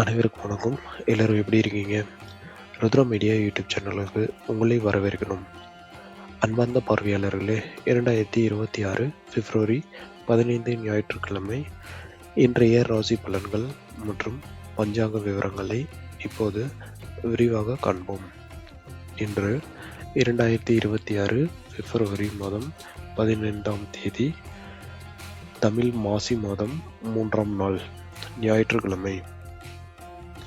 அனைவருக்கும் வணக்கம். எல்லோரும் எப்படி இருக்கீங்க? ருத்ரா மீடியா யூடியூப் சேனலுக்கு உங்களை வரவேற்கணும். அன்பார்ந்த பார்வையாளர்களே இரண்டாயிரத்தி இருபத்தி ஆறு பிப்ரவரி பதினைந்து ஞாயிற்றுக்கிழமை இன்றைய ராசி பலன்கள் மற்றும் பஞ்சாங்க விவரங்களை இப்போது விரிவாக காண்போம். இன்று இரண்டாயிரத்தி இருபத்தி ஆறு பிப்ரவரி மாதம் பதினைந்தாம் தேதி தமிழ் மாசி மாதம் மூன்றாம் நாள் ஞாயிற்றுக்கிழமை.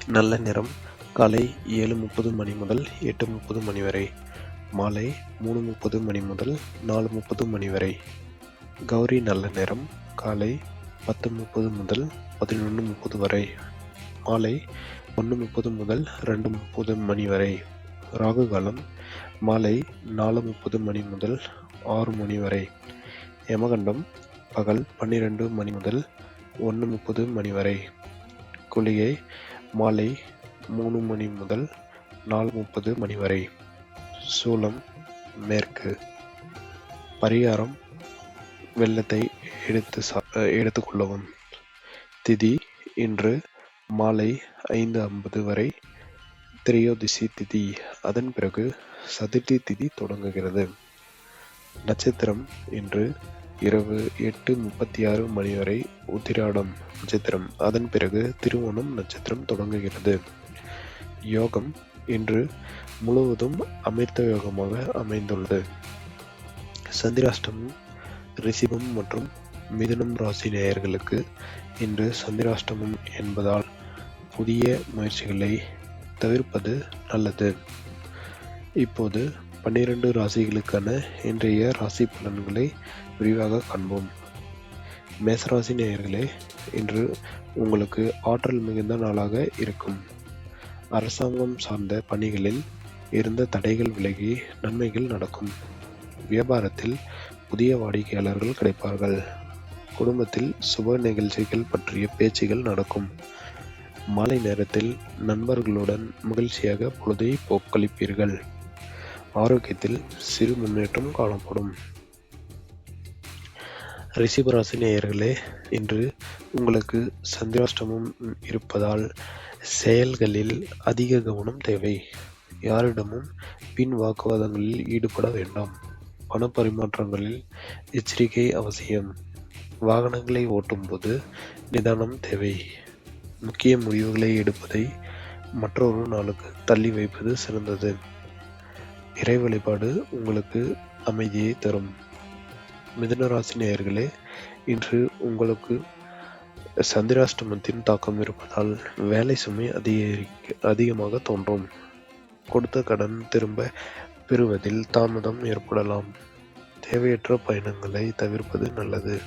நல்ல நேரம். காலை ஏழு முப்பது மணி முதல் எட்டு முப்பது மணி வரை. மாலை மூணு முப்பது மணி முதல் நாலு முப்பது மணி வரை. கௌரி நல்ல நேரம். காலை பத்து முப்பது முதல் பதினொன்று முப்பது வரை. மாலை ஒன்று முப்பது முதல் ரெண்டு முப்பது மணி வரை. ராகு காலம். மாலை நாலு முப்பது மணி முதல் ஆறு மணி வரை. யமகண்டம். பகல் பன்னிரெண்டு மணி முதல் ஒன்று முப்பது மணி வரை. குளிகை மாலை மூணு மணி முதல் நாலு முப்பது மணி வரை. சூலம் மேற்கு. பரிகாரம் வெள்ளத்தை எடுத்து சா எடுத்துக்கொள்ளவும் திதி இன்று மாலை ஐந்து ஐம்பது வரை. திரையோதிசி திதி. அதன் பிறகு சதுர்த்தி திதி தொடங்குகிறது. நட்சத்திரம் இன்று இரவு எட்டு முப்பத்தி ஆறு மணி வரை உத்திராடம் நட்சத்திரம். அதன் பிறகு திருவோணம் நட்சத்திரம் தொடங்குகிறது. யோகம் இன்று முழுவதும் அமிர்த யோகமாக அமைந்துள்ளது. சந்திராஷ்டமம் ரிஷிபம் மற்றும் மிதுனம் ராசி நேயர்களுக்கு இன்று சந்திராஷ்டமம் என்பதால் புதிய முயற்சிகளை தவிர்ப்பது நல்லது. இப்போது பன்னிரண்டு ராசிகளுக்கான இன்றைய ராசி பலன்களை விரிவாக காண்போம். மேசராசி நேயர்களே இன்று உங்களுக்கு ஆற்றல் மிகுந்த நாளாக இருக்கும். அரசாங்கம் சார்ந்த பணிகளில் இருந்த தடைகள் விலகி நன்மைகள் நடக்கும். வியாபாரத்தில் புதிய வாடிக்கையாளர்கள் கிடைப்பார்கள். குடும்பத்தில் சுப நிகழ்ச்சிகள் பற்றிய பேச்சுகள் நடக்கும். மாலை நேரத்தில் நண்பர்களுடன் மகிழ்ச்சியாக பொழுதை போக்களிப்பீர்கள். ஆரோக்கியத்தில் சிறு முன்னேற்றம் காணப்படும். ரிஷபராசி நேயர்களே இன்று உங்களுக்கு சந்திராஷ்டமம் இருப்பதால் செயல்களில் அதிக கவனம் தேவை. யாரிடமும் பின் வாக்குவாதங்களில் ஈடுபட வேண்டாம். பண பரிமாற்றங்களில் எச்சரிக்கை அவசியம். வாகனங்களை ஓட்டும்போது நிதானம் தேவை. முக்கிய முடிவுகளை எடுப்பதை மற்றொரு நாளுக்கு தள்ளி வைப்பது சிறந்தது. இறை வழிபாடு உங்களுக்கு அமைதியை தரும். மிதுனராசி நேயர்களே இன்று உங்களுக்கு சந்திராஷ்டமத்தின் தாக்கம் இருப்பதால் வேலை சுமை அதிகரிக்க அதிகமாக தோன்றும். கொடுத்த கடன் திரும்ப பெறுவதில் தாமதம் ஏற்படலாம். தேவையற்ற பயணங்களை தவிர்ப்பது நல்லது.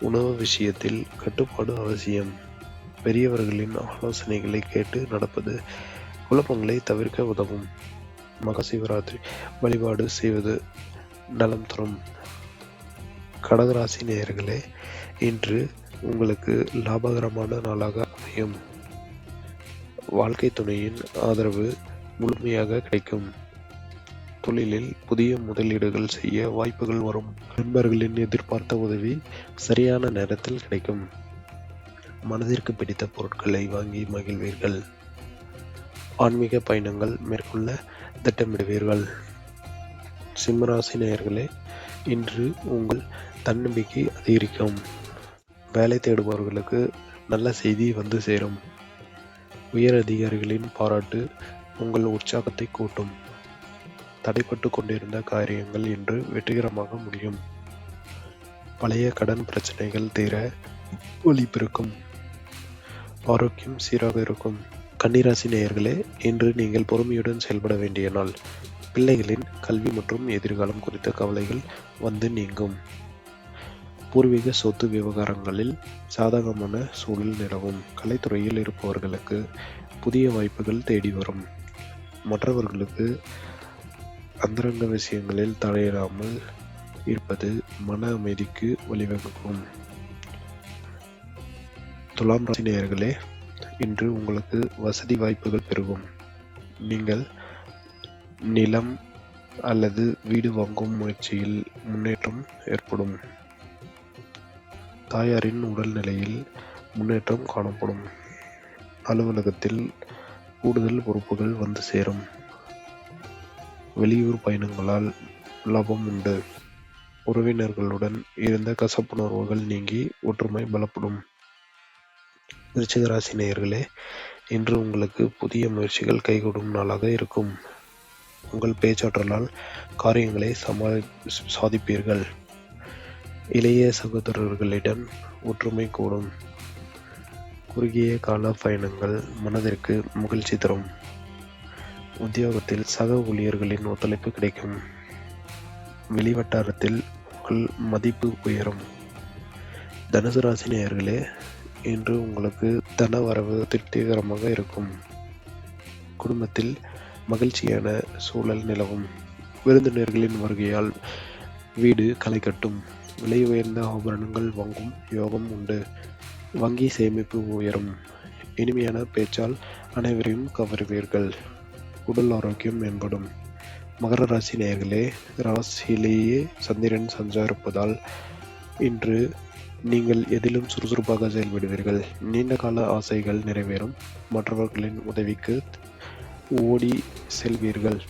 உணவு விஷயத்தில் கட்டுப்பாடு அவசியம். பெரியவர்களின் ஆலோசனைகளை கேட்டு நடப்பது குழப்பங்களை தவிர்க்க உதவும். மகா சிவராத்திரி வழிபாடு செய்வது நலம் தரும். கடகராசி நேயர்களே இன்று உங்களுக்கு லாபகரமான நாளாக அமையும். வாழ்க்கை துணையின் ஆதரவு முழுமையாக கிடைக்கும். தொழிலில் புதிய முதலீடுகள் செய்ய வாய்ப்புகள் வரும். நண்பர்களின் எதிர்பார்த்த உதவி சரியான நேரத்தில் கிடைக்கும். மனதிற்கு பிடித்த பொருட்களை வாங்கி மகிழ்வீர்கள். ஆன்மீக பயணங்கள் மேற்கொள்ள திட்டமிடுவீர்கள். சிம்மராசி நேயர்களே இன்று உங்கள் தன்னம்பிக்கை அதிகரிக்கும். வேலை தேடுபவர்களுக்கு நல்ல செய்தி வந்து சேரும். உயர் அதிகாரிகளின் பாராட்டு உங்கள் உற்சாகத்தை கூட்டும். தடைப்பட்டு கொண்டிருந்த காரியங்கள் இன்று வெற்றிகரமாக முடியும். பழைய கடன் பிரச்சனைகள் தீர ஒழிப்பிருக்கும் பிறக்கும். ஆரோக்கியம் சீராக இருக்கும். கன்னிராசி நேயர்களே இன்று நீங்கள் பொறுமையுடன் செயல்பட வேண்டிய நாள். பிள்ளைகளின் கல்வி மற்றும் எதிர்காலம் குறித்த கவலைகள் வந்து நீங்கும். பூர்வீக சொத்து விவகாரங்களில் சாதகமான சூழல் நிலவும். கலைத்துறையில் இருப்பவர்களுக்கு புதிய வாய்ப்புகள் தேடி வரும். மற்றவர்களுக்கு அந்தரங்க விஷயங்களில் தலையிடாமல் இருப்பது மன அமைதிக்கு வழிவகுக்கும். துலாம் ராசினியர்களே இன்று உங்களுக்கு வசதி வாய்ப்புகள் பெருகும் நீங்கள் நிலம் அல்லது வீடு வாங்கும் முயற்சியில் முன்னேற்றம் ஏற்படும். தாயாரின் உடல்நிலையில் முன்னேற்றம் காணப்படும். அலுவலகத்தில் கூடுதல் பொறுப்புகள் வந்து சேரும். வெளியூர் பயணங்களால் லாபம் உண்டு. உறவினர்களுடன் இருந்த கசப்புணர்வுகள் நீங்கி ஒற்றுமை பலப்படும். விருச்சிகராசி நேயர்களே இன்று உங்களுக்கு புதிய முயற்சிகள் கைகூடும் நாளாக இருக்கும். உங்கள் பேச்சாற்றலால் காரியங்களை சமாளி சாதிப்பீர்கள். இளைய சகோதரர்களிடம் ஒற்றுமை கூடும். குறுகிய கால பயணங்கள் மனதிற்கு மகிழ்ச்சி தரும். உத்தியோகத்தில் சக ஊழியர்களின் ஒத்துழைப்பு கிடைக்கும். வெளிவட்டாரத்தில் உங்கள் மதிப்பு உயரும். தனுசு ராசினியர்களே என்று உங்களுக்கு தன வரவு திருப்திகரமாக இருக்கும். குடும்பத்தில் மகிழ்ச்சியான சூழல் நிலவும். விருந்தினர்களின் வருகையால் வீடு களை கட்டும். விலை உயர்ந்த ஆபரணங்கள் வாங்கும் யோகம் உண்டு. வங்கி சேமிப்பு உயரும். இனிமையான பேச்சால் அனைவரையும் கவருவீர்கள். உடல் ஆரோக்கியம் மேம்படும். மகர ராசி நேயர்களே ராசியிலேயே சந்திரன் சஞ்சாரிப்பதால் இன்று நீங்கள் எதிலும் சுறுசுறுப்பாக செயல்படுவீர்கள். நீண்ட கால ஆசைகள் நிறைவேறும். மற்றவர்களின் உதவிக்கு ஓடி செல்வீர்கள்.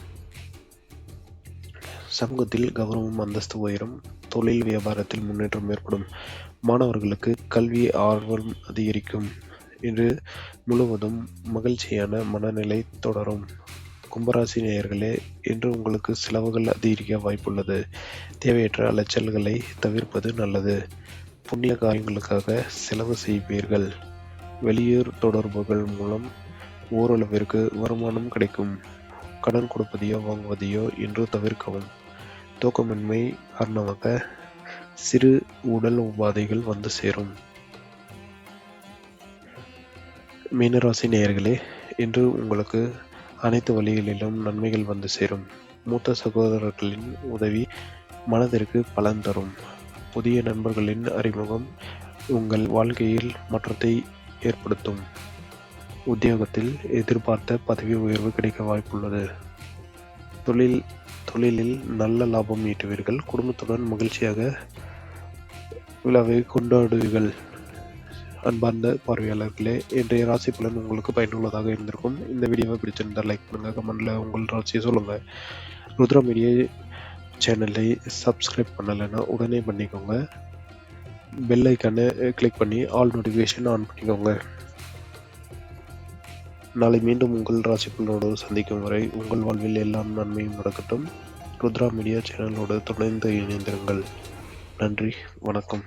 சமூகத்தில் கௌரவம் அந்தஸ்து உயரும். தொழில் வியாபாரத்தில் முன்னேற்றம் ஏற்படும். மாணவர்களுக்கு கல்வி ஆர்வம் அதிகரிக்கும். இன்று முழுவதும் மகிழ்ச்சியான மனநிலை தொடரும். கும்பராசி நேயர்களே இன்று உங்களுக்கு செலவுகள் அதிகரிக்க வாய்ப்புள்ளது. தேவையற்ற அலைச்சல்களை தவிர்ப்பது நல்லது. புண்ணிய காரியங்களுக்காக செலவு செய்வீர்கள். வெளியூர் தொடர்புகள் மூலம் ஓரளவிற்கு வருமானம் கிடைக்கும். கடன் கொடுப்பதையோ வாங்குவதையோ இன்று தவிர்க்கவும். தூக்கமின்மை காரணமாக சிறு உடல் உபாதைகள் வந்து சேரும். மீனராசி நேயர்களே இன்று உங்களுக்கு அனைத்து வழிகளிலும் நன்மைகள் வந்து சேரும். மூத்த சகோதரர்களின் உதவி மனதிற்கு பலன் தரும். புதிய நண்பர்களின் அறிமுகம் உங்கள் வாழ்க்கையில் மாற்றத்தை ஏற்படுத்தும். உத்தியோகத்தில் எதிர்பார்த்த பதவி உயர்வு கிடைக்க வாய்ப்புள்ளது. தொழில் தொழிலில் நல்ல லாபம் ஈட்டுவீர்கள். குடும்பத்துடன் மகிழ்ச்சியாக விழாவை கொண்டாடுவீர்கள். அன்பார்ந்த பார்வையாளர்களே இன்றைய ராசி பலன் உங்களுக்கு பயனுள்ளதாக இருந்திருக்கும். இந்த வீடியோவை பிடிச்சிருந்தால் லைக் பண்ணுங்கள் கமெண்டில் உங்கள் ராசியை சொல்லுங்கள் ருத்ரா மீடியா சேனலை சப்ஸ்கிரைப் பண்ணலைன்னா உடனே பண்ணிக்கோங்க. பெல் ஐக்கானை கிளிக் பண்ணி ஆல் நோட்டிஃபிகேஷன் ஆன் பண்ணிக்கோங்க. நாளை மீண்டும் உங்கள் ராசி சந்திக்கும் வரை உங்கள் வாழ்வில் எல்லாம் நன்மையும் நடக்கட்டும். ருத்ரா மீடியா சேனலோடு தொடர்ந்து இணைந்திருங்கள். நன்றி வணக்கம்.